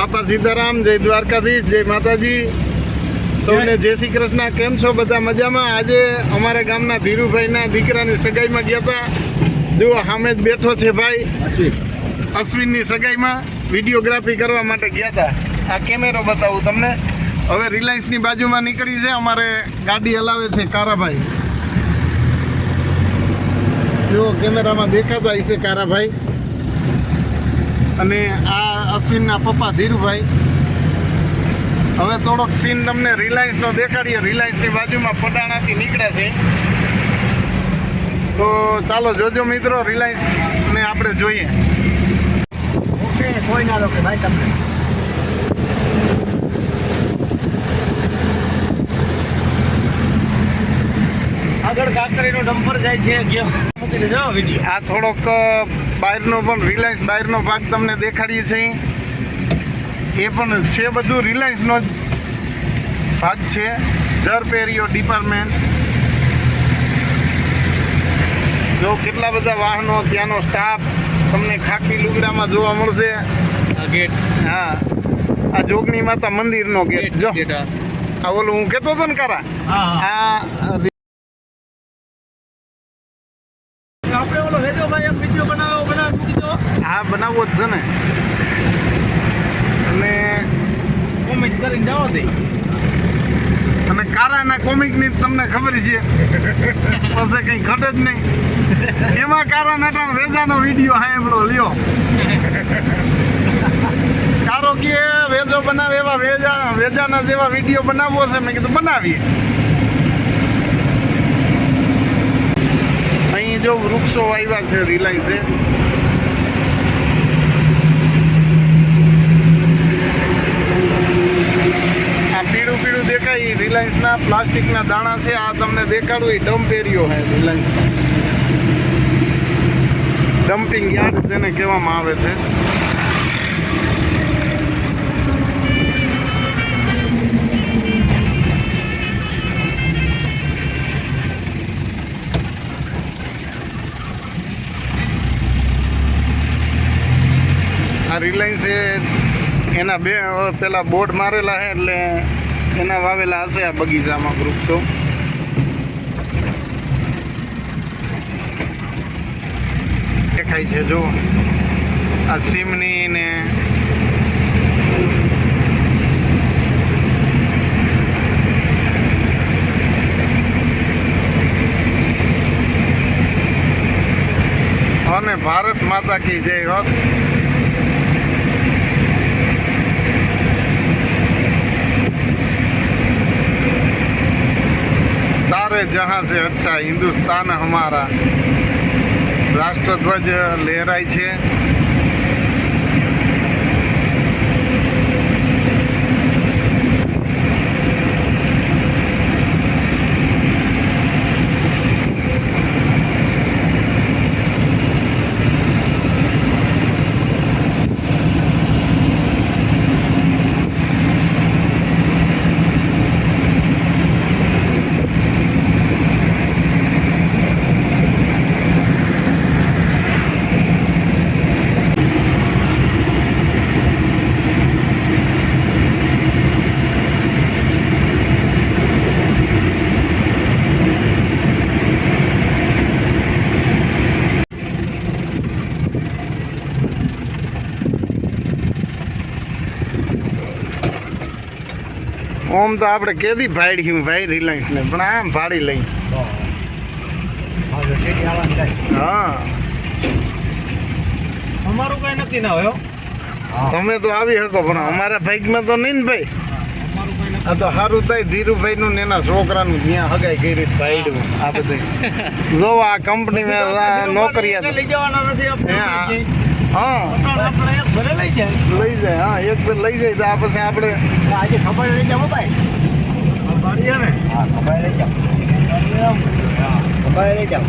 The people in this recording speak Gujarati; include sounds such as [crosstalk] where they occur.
બાપા સીતારામ જય દ્વારકાધીશ જય માતાજી. સૌને જય શ્રી કૃષ્ણ. કેમ છો બધા મજામાં? આજે અમારા ગામના ધીરુભાઈના દીકરાની સગાઈમાં ગયા હતા. જુઓ સામે જ બેઠો છે ભાઈ. અશ્વિનની સગાઈમાં વિડીયોગ્રાફી કરવા માટે ગયા હતા. આ કેમેરો બતાવું તમને. હવે રિલાયન્સની બાજુમાં નીકળી છે. અમારે ગાડી હલાવે છે કારાભાઈ. જો કેમેરામાં દેખાતા હશે કારાભાઈ. અને આ અશ્વિનના પપ્પા ધીરુભાઈ. હવે થોડોક સીન તમને રિલાયન્સનો દેખાડીએ. રિલાયન્સની બાજુમાં પટાણાથી નીકળ્યા છે. તો ચાલો જોજો મિત્રો રિલાયન્સ ને આપણે જોઈએ. ઓકે કોઈ ના રોકે ભાઈ તમને. આગળ કાંકરીનો ડમ્પર જાય છે મૂકી દેજો વીડિયો આ થોડોક બહારનો પણ રિલાયન્સ બહારનો ભાગ તમને દેખાડીએ છીએ. એ પણ છે બધું રિલાયન્સનો જ ભાગ છે. જરપેરીઓ ડિપાર્ટમેન્ટ જો કેટલા બધા વાહનો ત્યાંનો સ્ટાફ તમને ખાકી લુગડામાં જોવા મળશે. ગેટ હા. આ જોગણી માતા મંદિરનો ગેટ જો. આ ઓલું હું કહેતો હતો ને કારા? આ આપણે ઓલો વેજો ભાઈ એક વીડિયો બનાવ્યો બનાવ મૂકી આ બનાવવો જ છે ને. અને કોમિક કરીને જાઓ તે અને કારાના કોમિકની તમને ખબર છે. પછી કંઈ ઘટે જ નહીં. એમાં કારા નાટા વેજાનો વીડિયો સાંભળો લ્યો. કારો કે વેજો બનાવે એવા વેજા વેજાના જેવા વીડિયો બનાવવો છે મેં કીધું બનાવીએ. અહીં જો વૃક્ષો વાવ્યા છે રિલાયન્સે આ પીળું દેખાય એ રિલાયન્સના પ્લાસ્ટિકના દાણા છે, આ તમને દેખાડું એ ડમ્પ એરિયો છે રિલાયન્સ ડમ્પિંગ યાર્ડ જેને કહેવામાં આવે છે. આ રિલાયન્સ એના બે, પેલા બોર્ડ મારેલા છે, એટલે એના વાવેલા હશે આ બગીચામાં વૃક્ષો. દેખાય છે જો આ સીમની ને અને ભારત માતા કી જય હોત. सारे जहाँ से अच्छा हिंदुस्तान हमारा राष्ट्रध्वज लहराई है ઓમ તો આપણે કેદી ભાડ્યું ભાઈ રિલાયન્સને પણ આમ ભાડી લઈ. હા. અમારું કઈ નક્કી ના હોય તમે તો આવી શકો પણ અમારા ભાઈકમાં તો નહીં ને ભાઈ. અમારું કઈ નક્કી આ તો સારું થાય ધીરુભાઈનું ને એના છોકરાનું ત્યાં હગાઈ કરી ભાઈડું આ બધું [laughs] જો આ કંપનીમાં નોકરિયા લઈ જવાના નથી આપણે હે, ભલે લઈ જાય. લઈ જાય હા એક બે લઈ જાય તો આ પછી આપણે આજે ખબર લઈ જાવ ભાઈ. ને? હા ખબર લઈ જાવ ખબર લઈ જાવ